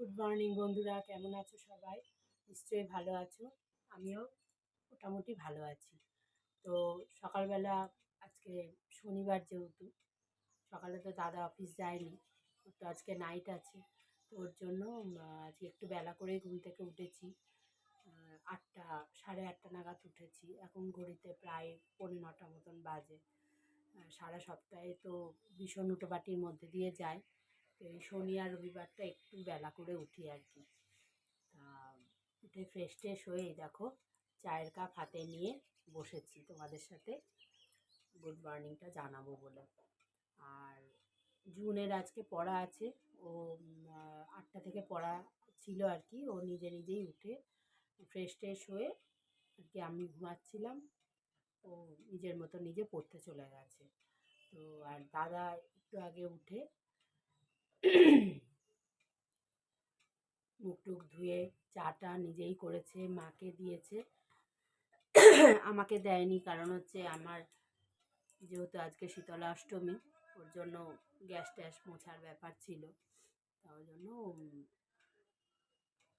Good morning বন্ধুরা। কেমন আছো সবাই? নিশ্চয়ই ভালো আছো। আমিও মোটামুটি ভালো আছি। তো সকালবেলা, আজকে শনিবার যেহেতু, সকালে তো দাদা অফিস যায়নি, তো আজকে নাইট আছে। তো ওর জন্য আজকে একটু বেলা করেই ঘুম থেকে উঠেছি। আটটা, সাড়ে আটটা নাগাদ উঠেছি। এখন ঘড়িতে প্রায় পৌনে নটা মতন বাজে। সারা সপ্তাহে তো ভীষণ উটোপাটির মধ্যে দিয়ে যায়। এই শনি আর রবিবারটা একটু বেলা করে উঠি আর কি। তা উঠে ফ্রেশ ট্রেশ হয়ে দেখো, চায়ের কাপ হাতে নিয়ে বসেছি তোমাদের সাথে। গুড মর্নিংটা জানাব বলে। আর জুনের আজকে পড়া আছে, ও আটটা থেকে পড়া ছিল আর কি, ও নিজে নিজেই উঠে ফ্রেশ ট্রেশ হয়ে আর কি আমি ঘুমাচ্ছিলাম, ও নিজের মতো নিজে পড়তে চলে গেছে। তো আর দাদা একটু আগে উঠে মুখ টুক ধুয়ে চাটা নিজেই করেছে, মাকে দিয়েছে। আমাকে দেয়নি কারণ হচ্ছে আমার যেহেতু আজকে শীতলা অষ্টমী ওর জন্য গ্যাস ট্যাস মোছার ব্যাপার ছিল। তার জন্য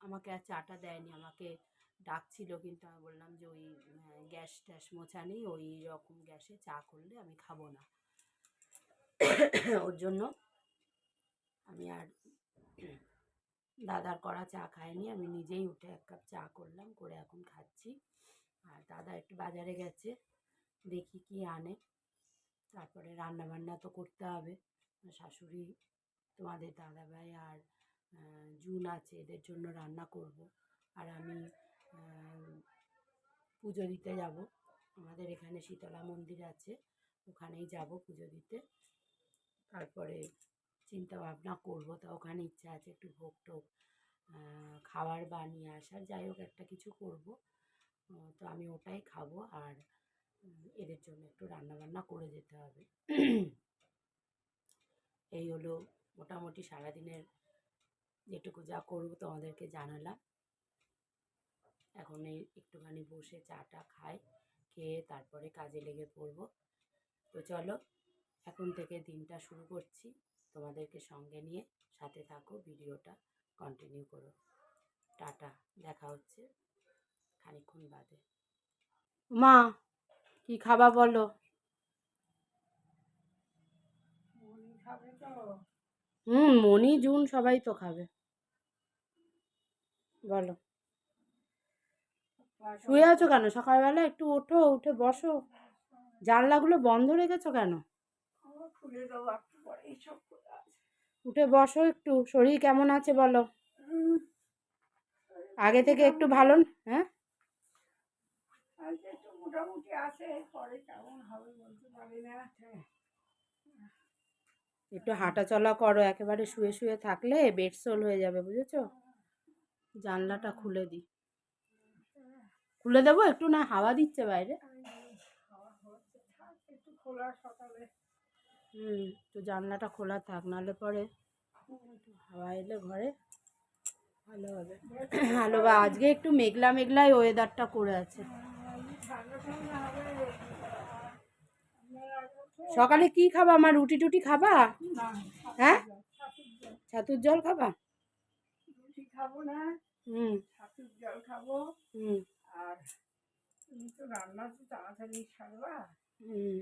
আমাকে আর চাটা দেয়নি, আমাকে ডাকছিল কিন্তু আমি বললাম যে ওই গ্যাস ট্যাস মোছা নেই, ওই রকম গ্যাসে চা করলে আমি খাব না। ওর জন্য আমি আর দাদার করা চা খাইনি, আমি নিজেই উঠে এক কাপ চা করলাম, করে এখন খাচ্ছি। আর দাদা একটু বাজারে গেছে, দেখি কি আনে। তারপরে রান্না বান্না তো করতে হবে। শাশুড়ি, তোমাদের দাদাভাই আর জুন আছে, এদের জন্য রান্না করব। আর আমি পুজো দিতে যাব। আমাদের এখানে শীতলা মন্দির আছে, ওখানেই যাব পুজো দিতে। তারপরে চিন্তা ভাবনা করব তা ওখানে ইচ্ছা আছে একটু ভোগ আহ, খাবার বানিয়ে আসার যাই হোক একটা কিছু করব। তো আমি ওটাই খাব আর এদের জন্য একটু রান্না বান্না করে যেতে হবে। এই হলো মোটামুটি সারাদিনের যেটুকু যা করব তোমাদেরকে জানালাম। এখন এই একটুখানি বসে চাটা খাই খেয়ে তারপরে কাজে লেগে পড়ব। তো চলো এখন থেকে দিনটা শুরু করছি। তোমাদেরকে সঙ্গে নিয়ে সাথে থাকো ভিডিওটা কন্টিনিউ করো। টাটা দেখা হচ্ছে খানিক্ষণ বাদে। মা কি খাবা বলো? হুম মনি জুন সবাই তো খাবে। বলো। শুয়ে আছো কেন? সকালবেলা একটু ওঠো উঠে বসো। জানলাগুলো বন্ধ রেখেছো কেন? খুলে দেবো উঠে বসো একটু শরীর কেমন আছে বলো? আগে থেকে একটু ভালো হ্যাঁ? একটু মোটামুটি আছে পরে কেমন হবে বলতে পারি না। একটু হাঁটা চলা করো একেবারে শুয়ে শুয়ে থাকলে বেডসোল হয়ে যাবে বুঝেছ? জানলাটা খুলে দিই খুলে দেবো একটু না? হাওয়া দিচ্ছে বাইরে? খোলা সকালে। হুম তো জানলাটা খোলা থাক নাহলে পরে হাওয়া এলে ঘরে ভালো হবে। ভালো বা আজকে একটু মেঘলা মেঘলাই ওয়েদারটা করে আছে। সকালে কি খাবা? আমার রুটি টুটি খাবা? হ্যাঁ? ছাতুর জল খাবা? রুটি খাব না হুম। ছাতুর জল খাব। হুম। আর তুমি তো রান্না তো তাড়াতাড়ি সারবা। হুম।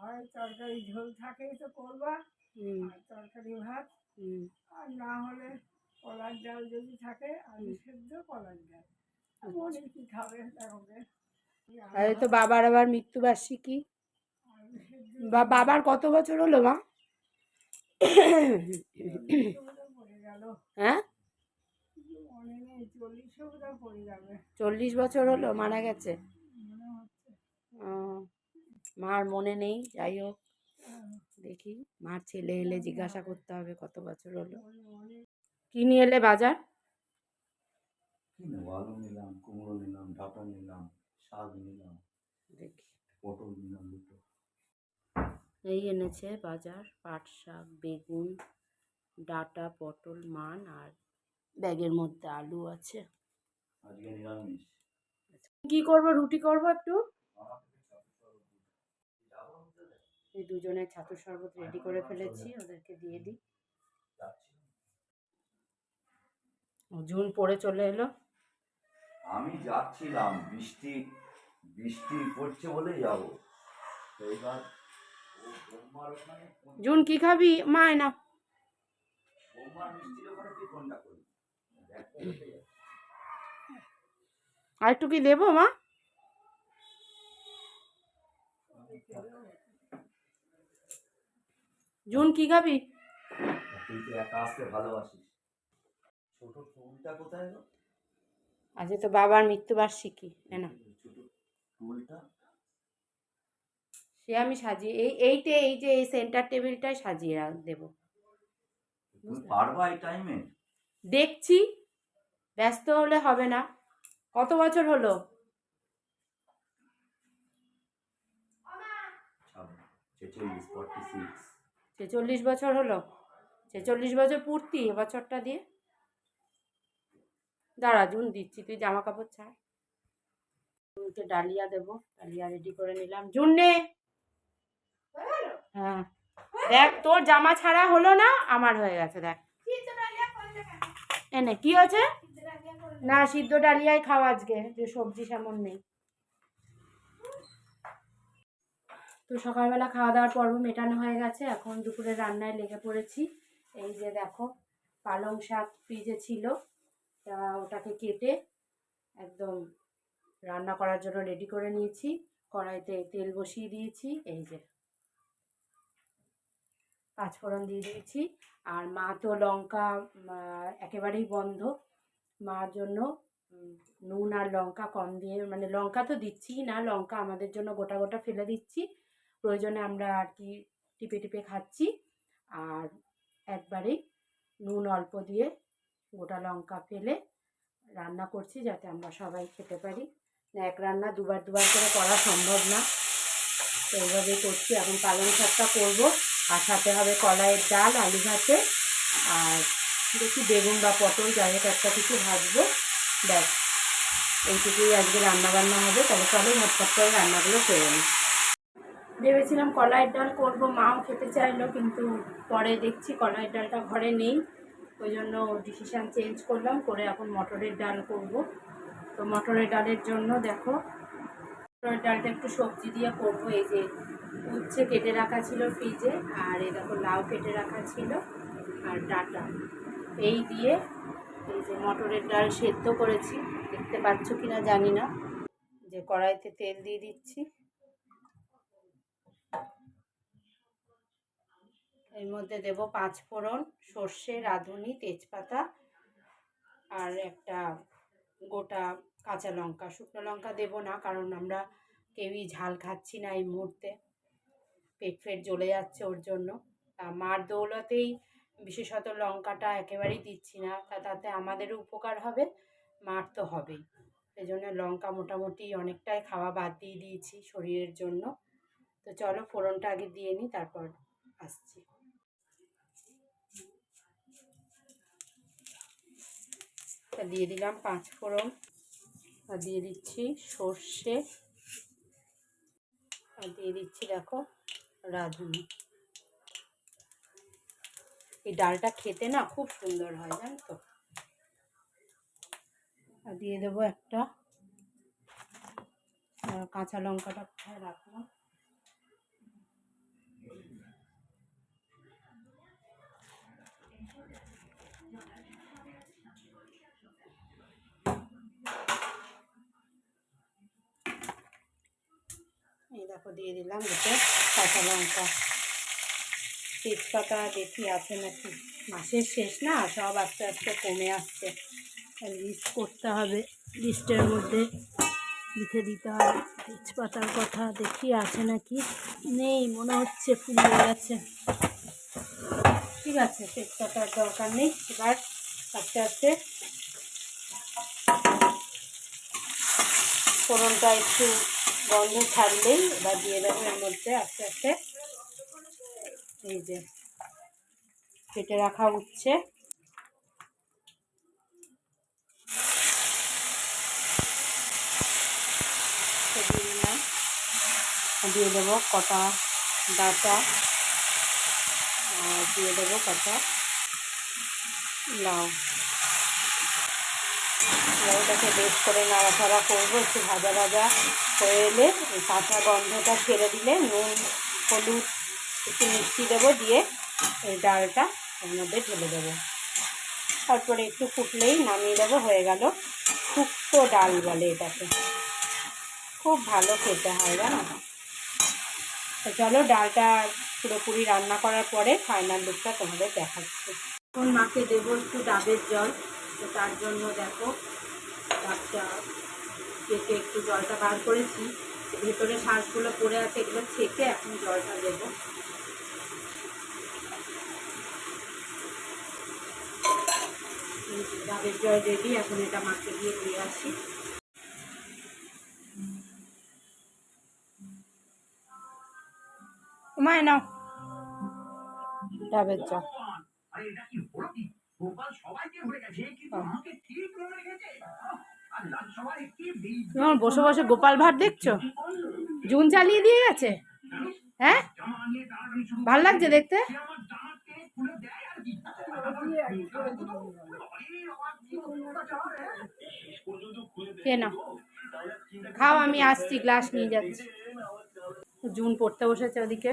হ্যাঁ তরকারি ঝোল থাকে তো করবা আর তরকারি ভাত। আর না হলে কলার ডাল যদি থাকে আলু সেদ্ধ কলার ডাল। মনে কি খাবে তার হবে আর তো বাবার আবার মৃত্যুবার্ষিকী। বা বাবার কত বছর হলো মা? হ্যাঁ? চল্লিশ বছর হলো মারা গেছে? ও, মার মনে নেই যাই হোক। হ্যাঁ, দেখি মার ছেলে এলে জিজ্ঞাসা করতে হবে কত বছর হলো। কি নিয়ে এলে বাজার? আলু নিলাম কুমড়ো নিলাম ডাঁটা নিলাম শাক নিলাম দেখি। পটল নিলাম দুটো। এই এনেছে বাজার পাট শাক বেগুন ডাঁটা পটল মান আর ব্যাগের মধ্যে আলু আছে। কি করব রুটি করব একটু? এই দুজনের ছাতুর শরবত রেডি করে ফেলেছি ওদেরকে দিয়ে দিই। জুন পড়ে চলে এলো? আমি যাচ্ছিলাম বৃষ্টি বৃষ্টি পড়ছে বলে যাব। জুন কি খাবি? মা না। আর একটু কি দেবো মা? জুন কি খাবি? তুই তো বাবার মৃত্যুবার্ষিকী না? সে আমি সাজিয়ে এই এইটে এই যে এই সেন্টার টেবিলটাই সাজিয়ে দেবো। পারবা এই টাইমে দেখছি ব্যস্ত হলে হবে না। কত বছর হলো? ছেচল্লিশ ফর্টি সিক্স ছেচল্লিশ বছর হলো। ছেচল্লিশ বছর পূর্তি এবছরটা দিয়ে। দাঁড়া, জুন দিচ্ছি, তুই জামা কাপড় ছাড়। জুনকে ডালিয়া দেবো, ডালিয়া রেডি করে নিলাম। জুন নে হ্যাঁ। দেখ, তোর জামা ছাড়া হলো না, আমার হয়ে গেছে, দেখ। এনে, কি হয়েছে? না, সিদ্ধ ডালিয়াই খাওয়া আজকে, যে সবজি সেমন নেই। তো সকালবেলা খাওয়া দাওয়ার পর্ব মেটানো হয়ে গেছে। এখন দুপুরে রান্নায় লেগে পড়েছি। এই যে দেখো, পালং শাক ফ্রিজে ছিল। তা ওটাকে কেটে একদম রান্না করার জন্য রেডি করে নিয়েছি। কড়াইতে তেল বসিয়ে দিয়েছি। এই যে পাঁচফোড়ন দিয়ে দিয়েছি। আর মা তো লঙ্কা একেবারেই বন্ধ। মার জন্য নুন আর লঙ্কা কম দিয়ে মানে লঙ্কা তো দিচ্ছিই না, লঙ্কা আমাদের জন্য গোটা গোটা ফেলে দিচ্ছি। প্রয়োজনে আমরা আর কি টিপে টিপে খাচ্ছি। আর একবারেই নুন অল্প দিয়ে গোটা লঙ্কা ফেলে রান্না করছি যাতে আমরা সবাই খেতে পারি। এক রান্না দুবার দুবার করে করা সম্ভব না। তো এইভাবেই করছি। এখন পালং শাকটা করব। আর সাথে হবে কলাইয়ের ডাল, আলু ভাতে। আর দেখি বেগুন বা পটল, যাই হোক একটা কিছু ভাজবো। ব্যাস, এইটুকুই আজকে রান্না বান্না হবে। তবে চলো ঝটপট করে রান্নাগুলো করে নিই। ভেবেছিলাম কলাইয়ের ডাল করব, মাও খেতে চাইলো, কিন্তু পরে দেখছি কলাইয়ের ডালটা ঘরে নেই। ওই জন্য ডিসিশান চেঞ্জ করলাম, করে এখন মটরের ডাল করব। তো মটরের ডালের জন্য দেখো, মটরের ডালটা একটু সবজি দিয়ে করব, এই যে উচ্ছে কেটে রাখা ছিল ফ্রিজে, আর এই দেখো লাউ কেটে রাখা ছিল, আর ডাটা। এই দিয়ে এই যে মটরের ডাল সেদ্ধ করেছি, দেখতে পাচ্ছ কি না জানি না। যে কড়াইতে তেল দিয়ে দিচ্ছি। এর মধ্যে দেব পাঁচ ফোড়ন, সর্ষে, রাঁধুনি, তেজপাতা আর একটা গোটা কাঁচা লঙ্কা। শুকনো লঙ্কা দেবো না, কারণ আমরা কেউই ঝাল খাচ্ছি না এই মুহূর্তে। পেট ফেট জ্বলে যাচ্ছে ওর জন্য। তা মার দৌলতেই বিশেষত লঙ্কাটা একেবারেই দিচ্ছি না, তা তাতে আমাদেরও উপকার হবে, মার তো হবেই। সেই জন্য লঙ্কা মোটামুটি অনেকটাই খাওয়া বাদ দিয়ে দিয়েছি শরীরের জন্য। তো চলো ফোড়নটা আগে দিয়ে নিই, তারপর আসছি। তা দিয়ে দিলাম পাঁচ ফোড়ন। আর দিয়ে দিচ্ছি সর্ষে। আর দিয়ে দিচ্ছি, দেখো, রাঁধুনি। এই ডালটা খেতে না খুব সুন্দর হয়, জানো তো? আর দিয়ে দেবো একটা কাঁচা লঙ্কাটা কোথায় রাখলাম এই দেখো দিয়ে দিলাম, দুটো কাঁচা লঙ্কা। তেজপাতা দেখি আছে নাকি? মাসের শেষ না, সব আস্তে আস্তে কমে আসছে। লিস্ট করতে হবে লিস্টের মধ্যে লিখে দিতে হবে। তেজপাতার কথা দেখি আছে নাকি? নেই, মনে হচ্ছে ফুরিয়ে গেছে। ঠিক আছে, তেজপাতার দরকার নেই। এবার আস্তে আস্তে ফোড়নটা একটু গন্ধ ছাড়লেই এবার দিয়ে দেবো এর মধ্যে আস্তে আস্তে। এই যে কেটে রাখা উচ্ছে তো দিয়ে দেবো কটা ডাটা। দিয়ে দেবো কটা লাউ। ওটাকে বেশ করে নাড়াচাড়া করব, একটু ভাজা ভাজা হয়ে এলে এই কাঁচা গন্ধটা ছেড়ে দিলে নুন, হলুদ, একটু মিষ্টি দেবো দিয়ে এই ডালটা এর মধ্যে ঢেলে দেবো। তারপরে একটু ফুটলেই নামিয়ে দেবো, হয়ে গেল শুক্তো ডাল বলে এটাকে। খুব ভালো খেতে হয় জানো? তো চলো ডালটা পুরোপুরি রান্না করার পরে ফাইনাল লুকটা তোমাদের দেখাচ্ছি। এখন মাকে দেবো একটু ডাবের জল। তো তার জন্য দেখো ডাবটা কেটে একটু জলটা বার করেছি। ভেতরে শাঁসগুলো পড়ে আছে এগুলো ছেঁকে এখন জলটা দেবো। ডাবের জল রেডি এখন এটা মাকে দিয়ে দিয়ে আসি। মায় নাও। ডাবের জল। গোপাল সবাইকে ভুলে গেছে কিন্তু। আমাকে ঠিক করে রেখেছে? আর লাল সবাই কি তোমার বসে বসে গোপাল ভাট দেখছ? জুন চালিয়ে দিয়ে গেছে? হ্যাঁ? ভালো লাগছে দেখতে? সে আমার জামাতে খুলে দেয় আর কি। আরে বাবা, কি অত্যাচার, হ্যাঁ? কে না খাও আমি আসছি গ্লাস নিয়ে যাচ্ছি। জুন পড়তে বসেছে ওদিকে।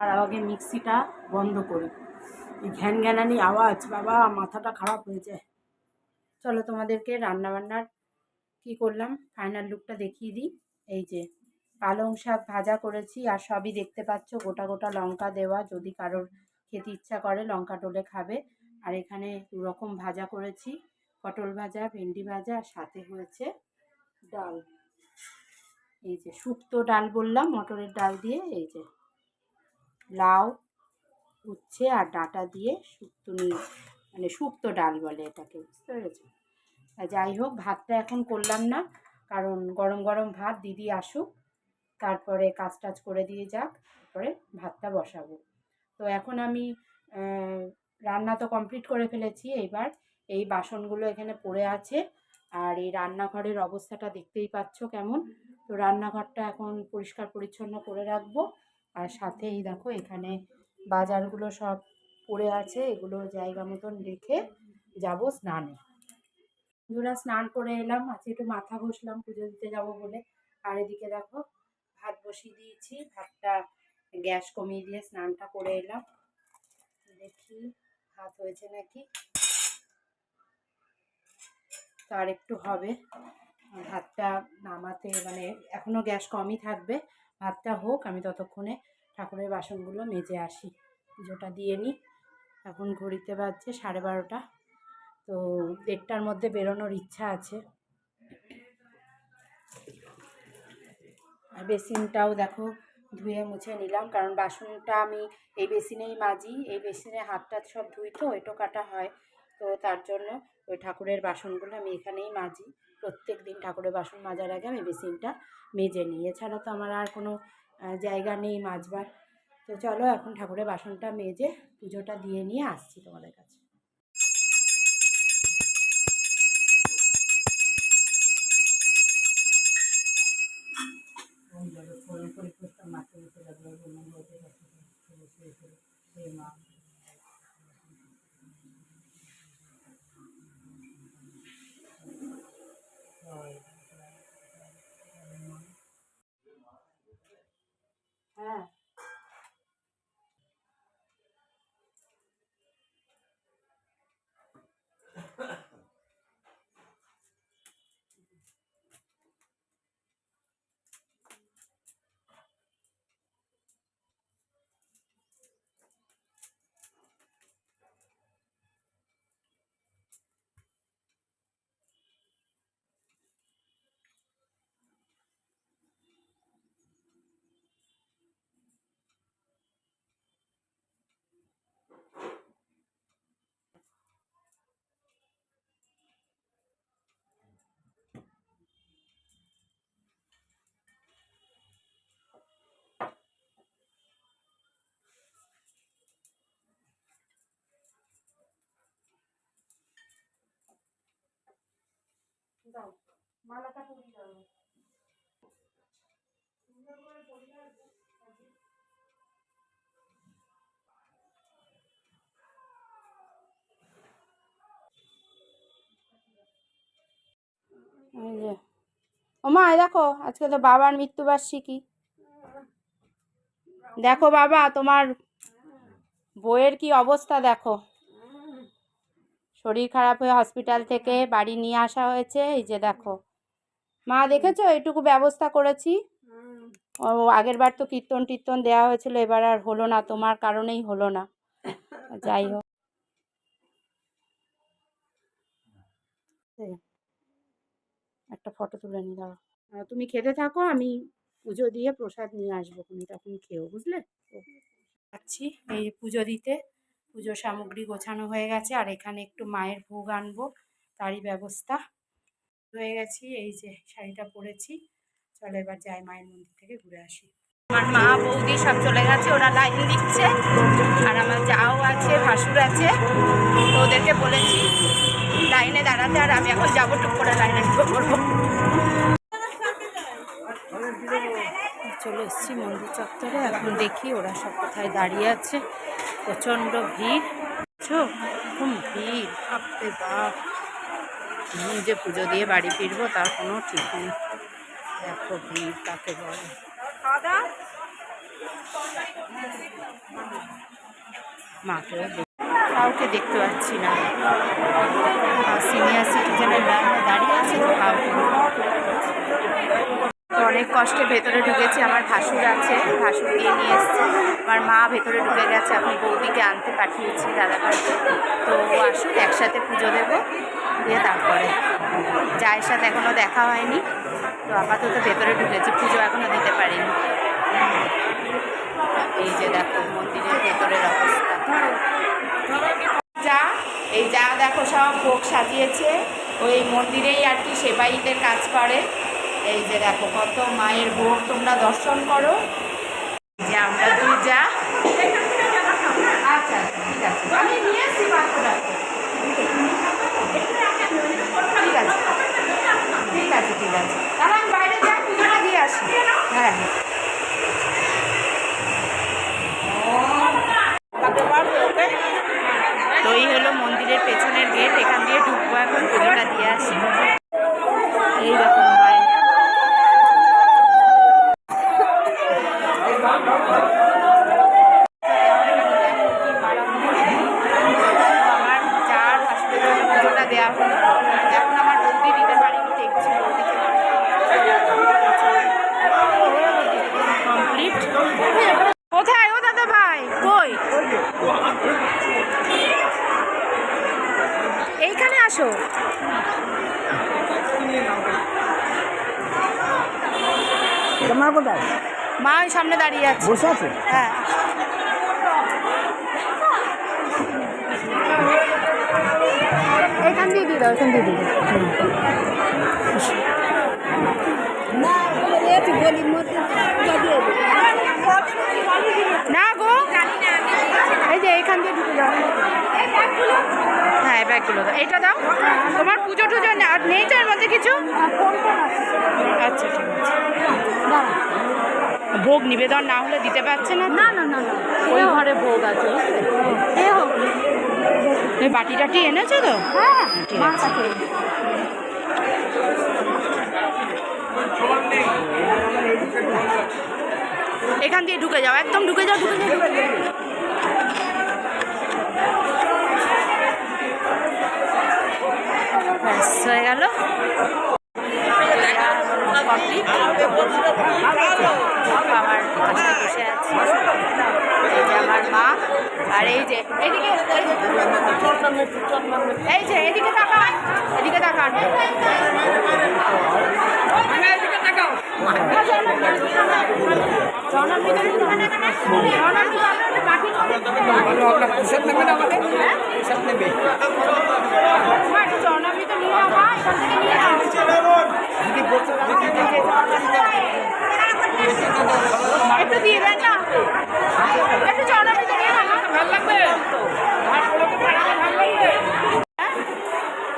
আর আগে মিক্সিটা বন্ধ করি। ঘ্যান ঘ্যানানি আওয়াজ, বাবা, মাথাটা খারাপ হয়েছে চলো তোমাদেরকে রান্নাবান্নার কি করলাম ফাইনাল লুকটা দেখিয়ে দিই। এই যে, পালং শাক ভাজা করেছি আর সবই দেখতে পাচ্ছ, গোটা গোটা লঙ্কা দেওয়া, যদি কারোর খেতে ইচ্ছা করে লঙ্কা টোলে খাবে। আর এখানে রকম ভাজা করেছি, পটল ভাজা, ভেন্ডি ভাজা, আর সাথে হয়েছে ডাল। এই যে, শুক্তো ডাল বললাম, মটরের ডাল দিয়ে, এই যে, লাউ উচ্ছে আর ডাঁটা দিয়ে শুক্তো নিয়ে মানে শুক্তো ডাল বলে এটাকে, বুঝতে পেরেছ? যাই হোক, ভাতটা এখন করলাম না, কারণ গরম গরম ভাত, দিদি আসুক, তারপরে কাজ টাজ করে দিয়ে যাক, তারপরে ভাতটা বসাবো। তো এখন আমি রান্না তো কমপ্লিট করে ফেলেছি, এইবার এই বাসনগুলো এখানে পড়ে আছে, আর এই রান্নাঘরের অবস্থাটা দেখতেই পাচ্ছ কেমন? তো রান্নাঘরটা এখন পরিষ্কার পরিচ্ছন্ন করে রাখব, আর সাথে এই দেখো এখানে বাজারগুলো সব পড়ে আছে, এগুলো জায়গা মতন রেখে যাব স্নানে। বন্ধুরা, স্নান করে এলাম, আজকে একটু মাথা ঘষলাম, পুজো দিতে যাব বলে। আর এদিকে দেখো, ভাত বসিয়ে দিয়েছি, ভাতটা গ্যাস কমিয়ে দিয়ে স্নানটা করে এলাম। দেখি, ভাত হয়েছে নাকি? তার একটু হবে। ভাতটা নামাতে মানে এখনও গ্যাস কমই থাকবে। ভাতটা হোক, আমি ততক্ষণে ঠাকুরের বাসনগুলো মেজে আসি। পুজোটা দিয়ে নিই। এখন ঘড়িতে বাজছে সাড়ে বারোটা। তো দেড়টার মধ্যে বেরোনোর ইচ্ছা আছে। আর বেসিনটাও দেখো ধুয়ে মুছে নিলাম। কারণ বাসনটা আমি এই বেসিনেই মাজি। এই বেসিনে হাত টাত সব ধুই তো এটো কাটা হয়। তো তার জন্য ওই ঠাকুরের বাসনগুলো আমি এখানেই মাজি। প্রত্যেক দিন ঠাকুরের বাসন মাজার আগে আমি বেসিনটা মেজে নিই। এছাড়া তো আমার আর কোনো জায়গা নেই মাজবার তো চলো এখন ঠাকুরের বাসনটা মেজে পুজোটা দিয়ে নিয়ে আসছি তোমাদের কাছে। হ্যাঁ দাও মালাটা ওমা দেখো, আজকে তো বাবার মৃত্যুবার্ষিকী। দেখো বাবা, তোমার বইয়ের কি অবস্থা দেখো। শরীর খারাপ হয়ে হসপিটাল থেকে বাড়ি নিয়ে আসা হয়েছে এই যে দেখো। মা দেখেছ? এইটুকু ব্যবস্থা করেছি। ও আগের বার তো কীর্তন টীর্তন দেওয়া হয়েছিল এবার আর হলো না তোমার কারণেই হলো না। যাই হোক। একটা ফটো তুলে নি দাঁড়াও। আহ, তুমি খেতে থাকো আমি পুজো দিয়ে প্রসাদ নিয়ে আসব তুমি তখন খেয়েও বুঝলে? যাচ্ছি এই পুজো দিতে। পুজো সামগ্রী গোছানো হয়ে গেছে, আর এখানে একটু মায়ের ভোগ আনব, তারই ব্যবস্থা হয়ে গেছি, এই যে শাড়িটা পরেছি। চলো এবার যাই মায়ের মন্দির থেকে ঘুরে আসি। আমার মা, বৌদি সব চলে গেছে, ওরা লাইন দিচ্ছে, আর আমার যাও আছে, ভাসুর আছে, তো ওদেরকে বলেছি লাইনে দাঁড়াতে, আর আমি এখন যাব টুক করে লাইনে চলে এসেছি মন্দির চত্বরে, এখন দেখি ওরা সব কোথায় দাঁড়িয়ে আছে। প্রচণ্ড ভিড়। খুব ভিড়। বাপরে বাপ। যে পুজো দিয়ে বাড়ি ফিরবো তার কোনো ঠিক নেই। দেখো ভিড় কাকে বলে। মাকেও কাউকে দেখতে পাচ্ছি না। সিনিয়র সিটিজেনের দাঁড়িয়ে আছে তো কাউকে তো অনেক কষ্টে ভেতরে ঢুকেছি, আমার ভাসুর আছে, ভাসুর দিয়ে নিয়ে এসছে। আমার মা ভেতরে ঢুকে গেছে, এখন বৌদিকে আনতে পাঠিয়েছি দাদা বাড়িতে তো আসুন একসাথে পুজো দেবো, দিয়ে তারপরে। যায়ের সাথে এখনও দেখা হয়নি, তো আপাতত ভেতরে ঢুকেছি, পুজো এখনও দিতে পারিনি। এই যে দেখো, মন্দিরের ভেতরের অবস্থা। যা, এই যা দেখো, সব ভোগ সাজিয়েছে। ওই মন্দিরেই আর কি সেবাইদের কাজ করে। এই যে দেখো কত মায়ের ভোগ তোমরা দর্শন করো। যে আমরা দুই যা। আচ্ছা আচ্ছা, ঠিক আছে। ঠিক আছে ঠিক আছে ঠিক আছে। হ্যাঁ। তো এই হলো মন্দিরের পেছনের গেট এখান দিয়ে ঢুকবো এখন পুজোটা দিয়ে আসি এই রকম মায়ের আমার চার হাসপাতালে পুজোটা দেওয়া হলো এখন আমার বৌদি দিতে পারিনি দেখছি বৌদিকে কমপ্লিট কোথায় ও দাদা ভাই কই এইখানে আসো তোমার কোথায় মা ওই সামনে দাঁড়িয়ে আছে। বসে আছে? হ্যাঁ। এখান দিয়ে দিয়ে দাও এখান দিয়ে দিয়ে না গলির মধ্যে না গো। এই যে এখান দিয়ে ঢুকে যাও। হ্যাঁ এই ব্যাগগুলো দাও। এটা দাও। তোমার পুজো টুজো আর নেই তো এর মধ্যে কিছু? আচ্ছা ঠিক আছে। ভোগ নিবেদন না হলে দিতে পারছে না না না না ওই ঘরে ভোগ আছে ওই বাটি টাটি এনেছো তো? হ্যাঁ ঠিক আছে। এখান দিয়ে ঢুকে যাও একদম ঢুকে যাও ঢুকে যাও ঢুকে যাও। হয়ে গেল। কমপ্লিট আমার পাশে বসে আছে। এই যে আমার মা আর এই যে এদিকে এই যে এদিকে তাকান এদিকে তাকান জনমিত নিয়ে নাও এখান থেকে নিয়ে নাও একটু দিয়ে দেন না। একটু জনমিত নিয়ে ভালো লাগবে।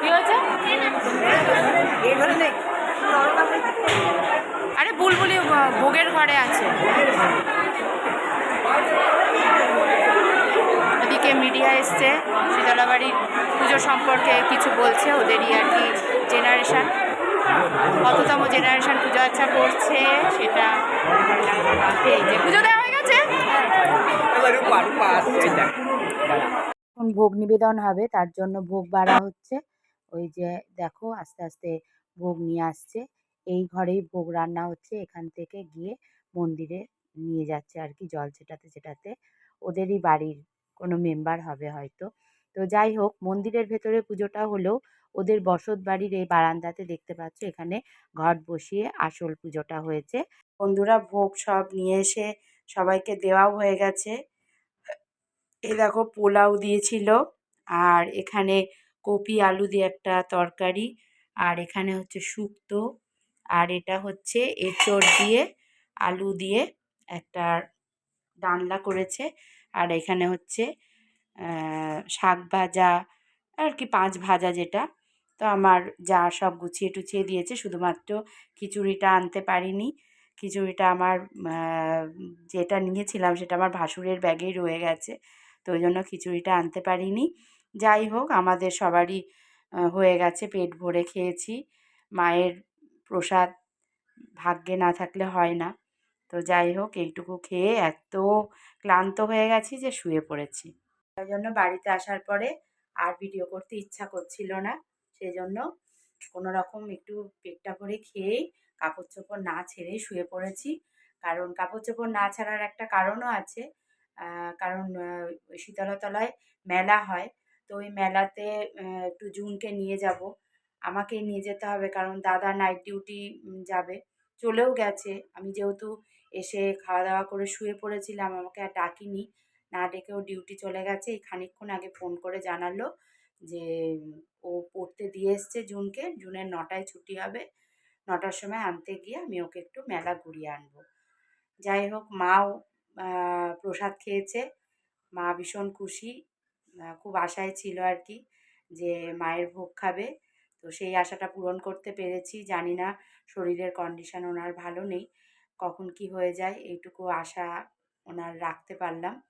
কি হয়েছে? আরে বুলবুলি ভোগের ঘরে আছে। ওদিকে মিডিয়া এসছে, শীতলাবাড়ির পুজো সম্পর্কে কিছু বলছে ওদেরই আর কি জেনারেশন কততম জেনারেশন পুজো আচ্ছা করছে সেটা পুজো দেওয়া হয়ে গেছে। এখন ভোগ নিবেদন হবে, তার জন্য ভোগ বাড়া হচ্ছে। ওই যে দেখো, আস্তে আস্তে ভোগ নিয়ে আসছে। এই ঘরেই ভোগ রান্না হচ্ছে। এখান থেকে গিয়ে মন্দিরে নিয়ে যাচ্ছে আর কি জল ছেটাতে ছেটাতে। ওদেরই বাড়ির কোনো মেম্বার হবে হয়তো। তো যাই হোক, মন্দিরের ভেতরে পুজোটা হলেও ওদের বসত বাড়ির এই বারান্দাতে দেখতে পাচ্ছ এখানে ঘট বসিয়ে আসল পুজোটা হয়েছে। বন্ধুরা ভোগ সব নিয়ে এসে সবাইকে দেওয়াও হয়ে গেছে। এই দেখো পোলাও দিয়েছিল আর এখানে কপি আলু দিয়ে একটা তরকারি আর এখানে হচ্ছে শুক্তো। আর এটা হচ্ছে এঁচড় দিয়ে, আলু দিয়ে একটা ডালনা করেছে। আর এখানে হচ্ছে শাক ভাজা আর কি পাঁচ ভাজা যেটা। তো আমার যা সব গুছিয়ে টুছিয়ে দিয়েছে, শুধুমাত্র খিচুড়িটা আনতে পারিনি। খিচুড়িটা আমার যেটা নিয়েছিলাম সেটা আমার ভাসুরের ব্যাগেই রয়ে গেছে। তো ওই জন্য খিচুড়িটা আনতে পারিনি। যাই হোক, আমাদের সবারই হয়ে গেছে, পেট ভরে খেয়েছি। মায়ের প্রসাদ ভাগ্যে না থাকলে হয় না। তো যাই হোক, এইটুকু খেয়ে এত ক্লান্ত হয়ে গেছি যে শুয়ে পড়েছি। তাই জন্য বাড়িতে আসার পরে আর ভিডিও করতে ইচ্ছা করছিল না। সেই জন্য কোনো রকম একটু পেটটা ভরে খেয়েই কাপড় চোপড় না ছেড়েই শুয়ে পড়েছি। কারণ কাপড় চোপড় না ছাড়ার একটা কারণও আছে। কারণ শীতলতলায় মেলা হয়। তো ওই মেলাতে একটু জুনকে নিয়ে যাব। আমাকেই নিয়ে যেতে হবে কারণ দাদা নাইট ডিউটি যাবে। চলেও গেছে। আমি যেহেতু এসে খাওয়া দাওয়া করে শুয়ে পড়েছিলাম, আমাকে আর ডাকিনি। না ডেকেও ডিউটি চলে গেছে। এই খানিকক্ষণ আগে ফোন করে জানালো যে, ও পড়তে দিয়ে এসছে জুনকে। জুনের নটায় ছুটি হবে। নটার সময় আনতে গিয়ে আমি ওকে একটু মেলা ঘুরিয়ে আনব। যাই হোক, মাও প্রসাদ খেয়েছে। মা ভীষণ খুশি। খুব আশায় ছিল আর কি যে, মায়ের ভোগ খাবে। তো সেই আশাটা পূরণ করতে পেরেছি। জানি না শরীরের কন্ডিশন ওনার ভালো নেই। কখন কি হয়ে যায় এইটুকু আশা ওনার রাখতে পারলাম।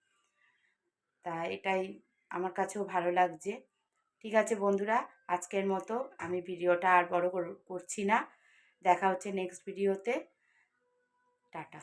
তা এটাই আমার কাছেও ভালো লাগছে। ঠিক আছে বন্ধুরা, আজকের মতো আমি ভিডিওটা আর বড় কর- করছি না। দেখা হচ্ছে নেক্সট ভিডিওতে টাটা।